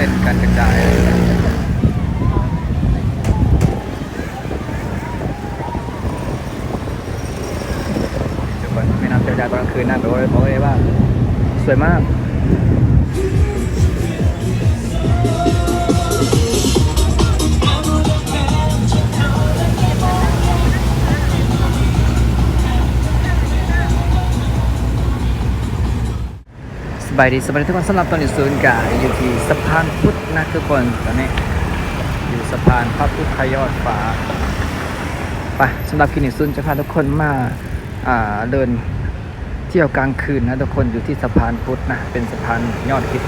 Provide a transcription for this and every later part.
ส้นการกระจายทุกคนไม่น้ำเจ้าพระยาตอนกลางคืนนะบอกเลยบอกเลยว่า สวยมาก สบายดีสบายดีทุกคนสำหรับตอนนี้ศูนย์กาอยู่ที่สะพานพุทธนะทุกคนตอนนี้อยู่สะพานพระพุทธยอดฟ้าไปสำหรับคลินิกศูนย์จะพาทุกคนมาอ่าเดินเที่ยวกลางคืนนะทุกคนอยู่ที่สะพานพุทธนะเป็นสะพานยอดฮิต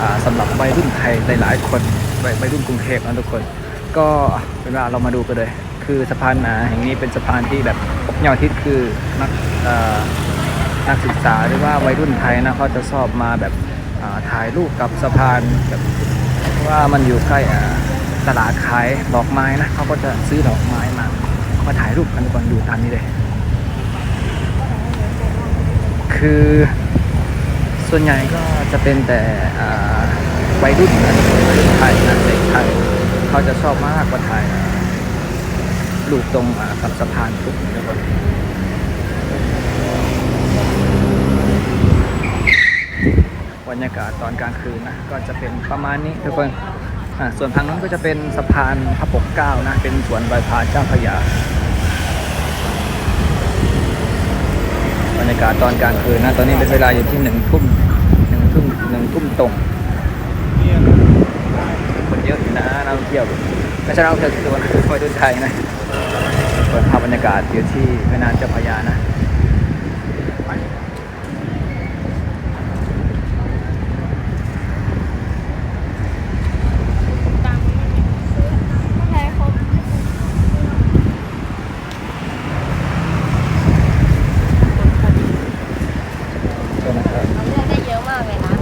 อ่าสำหรับวัยรุ่นไทยหลายๆคนวัยรุ่นกรุงเทพนะทุกคน ก็เป็นวลาเรามาดูกันเลย คือสะพานอ่าแห่งนี้เป็นสะพานที่แบบยอดฮิตคือนักอ่า นักศึกษาหรือว่าวัยรุ่นไทยนะเขาจะชอบมาแบบถ่ายรูปกับสะพานแบบว่ามันอยู่ใกล้ตลาดขายดอกไม้นะเขาก็จะซื้อดอกไม้มามาถ่ายรูปกันก่อนดูตามนี้เลย คือส่วนใหญ่ก็จะเป็นแต่วัยรุ่นนะวัยรุ่นไทยนะเด็กไทยเขาจะชอบมากกว่าถ่ายรูปตรงกับสะพานทุกทุกคน บรรยากาศตอนกลางคืนนะก็จะเป็นประมาณนี้ทุกคนอ่าส่วนทางนั้นก็จะเป็นสะพานพระปกเก้านะเป็นสวนใบพาเจ้าพยาบรรยากาศตอนกลางคืนนะตอนนี้เป็นเวลาอยู่ที่หนึ่งทุ่มหนึ่งทุ่มหนึ่งทุ่มตรงคนเยอะอยู่นะนักท่องเที่ยวไม่ใช่นักท่องเที่ยวตัวนะคอยดูไทยนะเปิดภาพบรรยากาศอยู่ที่แม่น้ำเจ้าพยานะ ก็นะครับเราเลือกได้เยอะมากเลยนะ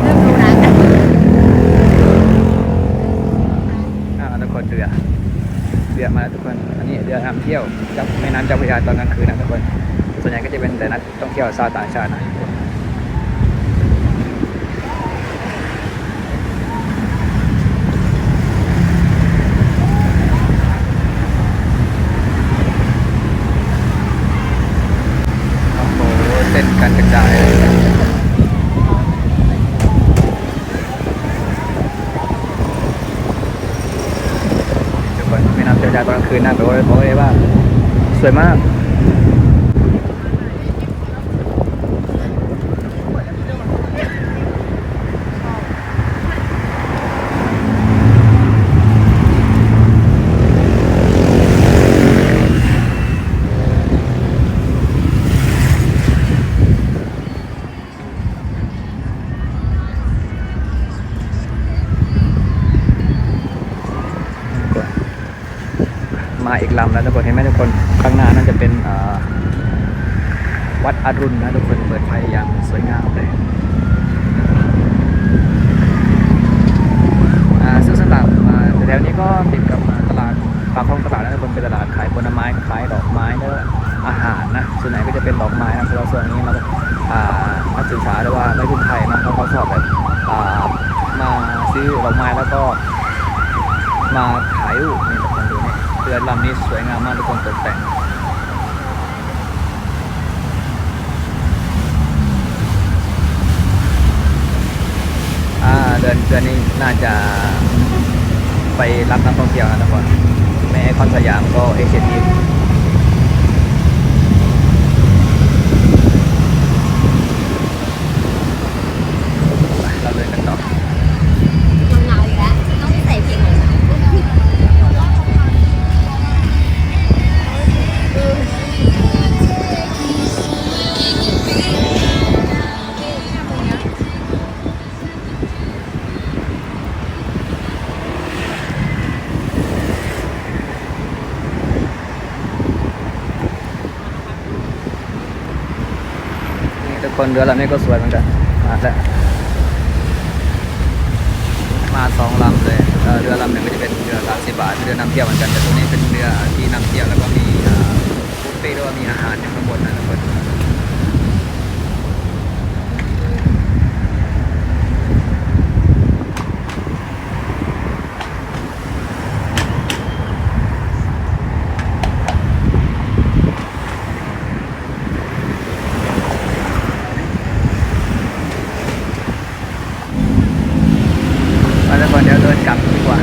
เริ่มรู้แล้วอ่าทุกคนเรือเรือมาแล้วทุกคน อันนี้เรือนำเที่ยวจากแม่น้ำเจ้าพระยาตอนกลางคืนนะทุกคน ส่วนใหญ่ก็จะเป็นแต่นักท่องเที่ยวชาวต่างชาตินะโอ้โหเส้นการกระจาย ทุกคนแม่น้ำเจ้าพระยาตอนกลางคืนนะบอกเลยบอกเลยว่า สวยมาก มาอีกลำแล้วทุกคนเห็นไหมทุกคนข้างหน้านั่นจะเป็นวัดอรุณนะทุกคนเปิดไฟอย่างสวยงามเลยอ่าซึ่งสำหรับอ่าแถวๆนี้ก็ติดกับตลาดปากคลองตลาดนะทุกคนเป็นตลาดขายผลไม้ขายดอกไม้แล้วอาหารนะส่วนไหนก็จะเป็นดอกไม้นะเราส่วนนี้มาอ่านักศึกษาหรือว่าไม่รุ่นไทยนะเขาเขาชอบแบบมาซื้อดอกไม้แล้วก็มาถ่ายรูป รือลำนี้สวยงามมากทุกคนตกแต่งเดือนเดือนนี้น่าจะไปรับนักท่องเที่ยวนะทุกคนแม่คอนสยามก็เอเชียที คนเรือลำนี้ก็สวยเหมือนกันมาแล้วมาสองลำเลยเเรือลำหนึ่งก็จะเป็นเรือสามสิบาทเรือนำเที่ยวเหมือนกันแต่ตัวนี้เป็นเรือที่นำเที่ยวแล้วก็มีบุฟเฟ่ต์ด้วยมีอาหารอยู่ข้างบนนะทุกคน มาทุกคนเดี๋ยวเดินกลับดีกว่า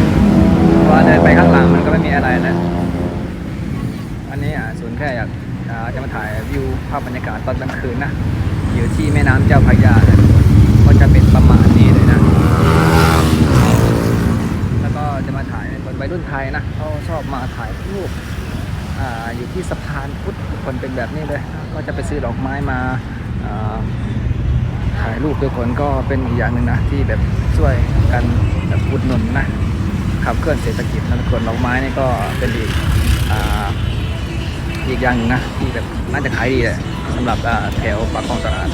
เพราะเดินไปข้างหลังมันก็ไม่มีอะไรแล้ว อันนี้อะศูนย์แค่อยากจะมาถ่ายวิวภาพบรรยากาศตอนกลางคืนนะ อยู่ที่แม่น้ำเจ้าพระยาเลยก็จะเป็นประมาณนี้เลยนะ แล้วก็จะมาถ่ายคนวัยรุ่นไทยนะเขาชอบมาถ่ายรูปออยู่ที่สะพานพุทธคนเป็นแบบนี้เลย ก็จะไปซื้อดอกไม้มา ถ่ายรูปทุกคนก็เป็นอีกอย่างหนึ่งนะที่แบบช่วยกันแบบอุดหนุนนะขับเคลื่อนเศรษฐกิจนะทุกคนดอกไม้นี่ก็เป็นอีกอีกอย่างหนึ่งนะที่แบบน่าจะขายดีเลยสำหรับแถวปากคลองตลาด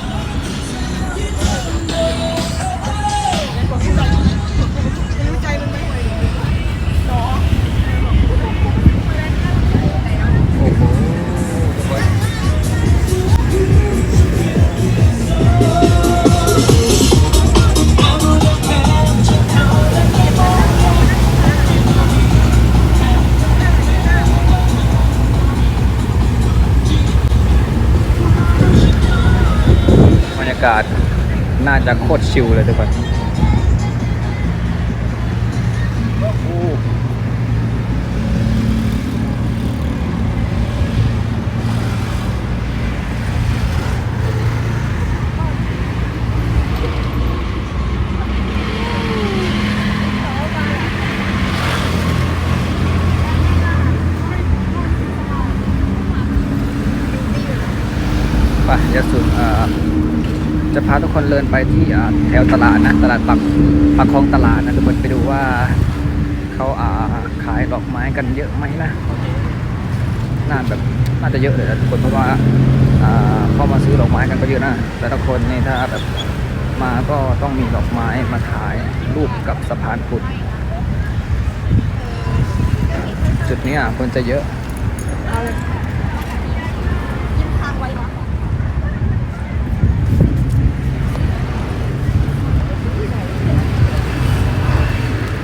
าศน่าจะโคตรชิลเลยทุกคนโอ้ไปเดี๋ยวสุดอ่า จะ พาทุกคนเดินไปที่แถวตลาดนะตลาดปักปักคลองตลาดนะทุกคนไปดูว่าเขาอ่าขายดอกไม้กันเยอะไหมนะน่าแบบน่าจะเยอะเลยนะทุกคนเพราะว่าเข้ามาซื้อดอกไม้กันก็เยอะนะแต่ละคนนี่ถ้าแบบมาก็ต้องมีดอกไม้มาถ่ายรูปกับสะพานพุทธจุดนี้คนจะเยอะ เอาเลยยิ้มทางไว้เนาะ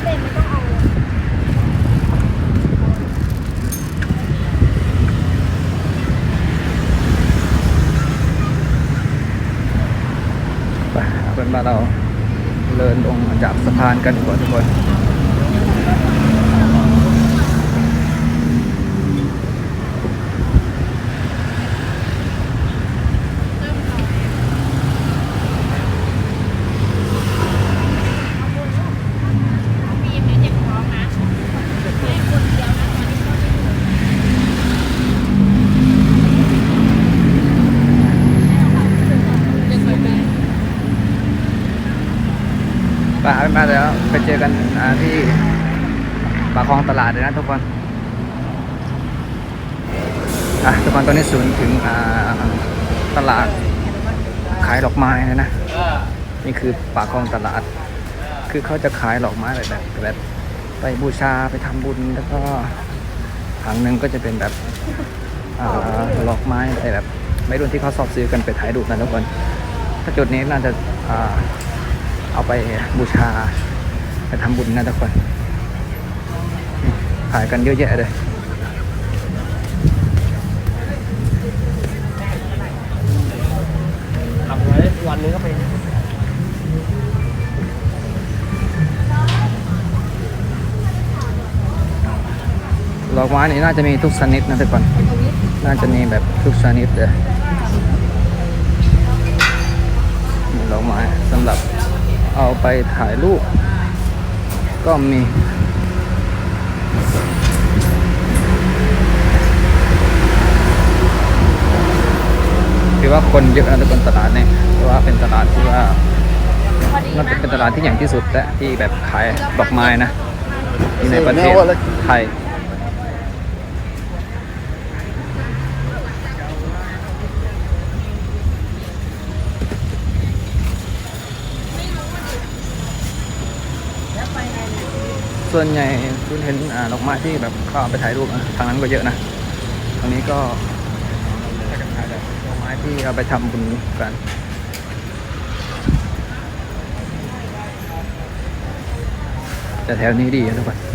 เล่นไม่ต้องเอาเลย ไปเอาเป็นว่าเราเดินลง ทานกันดีกว่าทุกคน มีแม่เจ็บท้องนะแม่คนเดียวนะตอนนี้ก็ไม่อยู่จะเคยไป ไปเอาเป็นว่าเดี๋ยวไปเจอกันที่ปากคลองตลาดเลยนะทุกคนทุกคนตอนนี้ศูนย์ถึงตลาดขายดอกไม้เลยนะนี่คือปากคลองตลาด คือเขาจะขายดอกไม้แบบแบบแบบไปบูชาไปทำบุญแล้วก็ถังหนึ่งก็จะเป็นแบบดอกไม้อะไรแบบไม่รุ่นที่เขาสอบซื้อกันไปถ่ายรูปนะทุกคน ถ้าจุดนี้น่าจะ เอาไปบูชาไปทำบุญนะทุกคน ขายกันเยอะแยะเลยทำไว้วันนึงก็ไปดอกไม้นี่น่าจะมีทุกชนิดนะทุกคน น่าจะมีแบบทุกชนิดเลยมีดอกไม้สำหรับ เอาไปถ่ายรูปก็มีถือว่าคนเยอะนะทุกคนตลาดเนี่ยเพราะว่าเป็นตลาดที่ว่าน่าจะเป็นตลาดที่ใหญ่ที่สุดและที่แบบขายดอกไม้นะที่ในประเทศไทย เไปไหนเนี่ย ส่วนใหญ่คุณเห็นอ่าดอกไม้ที่แบบเขาเอาไปถ่ายรูปนะทางนั้นก็เยอะนะตรงนี้ก็ถ้กันถ่ายแบบดอกไม้ที่เอาไปทำบุญกันแต่แถวนี้ดีนะทุกคน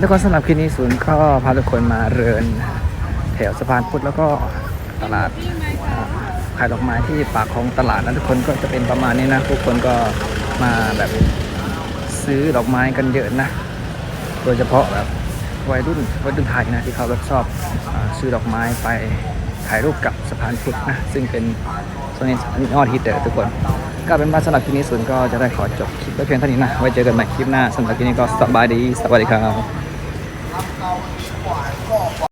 ทุกคนสำหรับคลิปนี้ศูนย์ก็พาทุกคนมาเรินแถวสะพานพุทธแล้วก็ตลาดขายดอกไม้ที่ปากของตลาดนะทุกคนก็จะเป็นประมาณนี้นะทุกคนก็มาแบบซื้อดอกไม้กันเยอะนะ โดยเฉพาะแบบวัยรุ่นวัยรุ่นไทยนะที่เขาแบบชอบอซื้อดอกไม้ไปถ่ายรูปกับสะพานพุทธนะซึ่งเป็นโซนนี้ยอดฮิตเดอทุกคน ก็เป็นว่าสำหรับคลิปนี้ส่วนก็จะได้ขอจบคลิปไว้เพียงเท่านี้นะ ไว้เจอกันใหม่คลิปหน้าสำหรับคลิปนี้ก็สบายดี สวัสดีครับ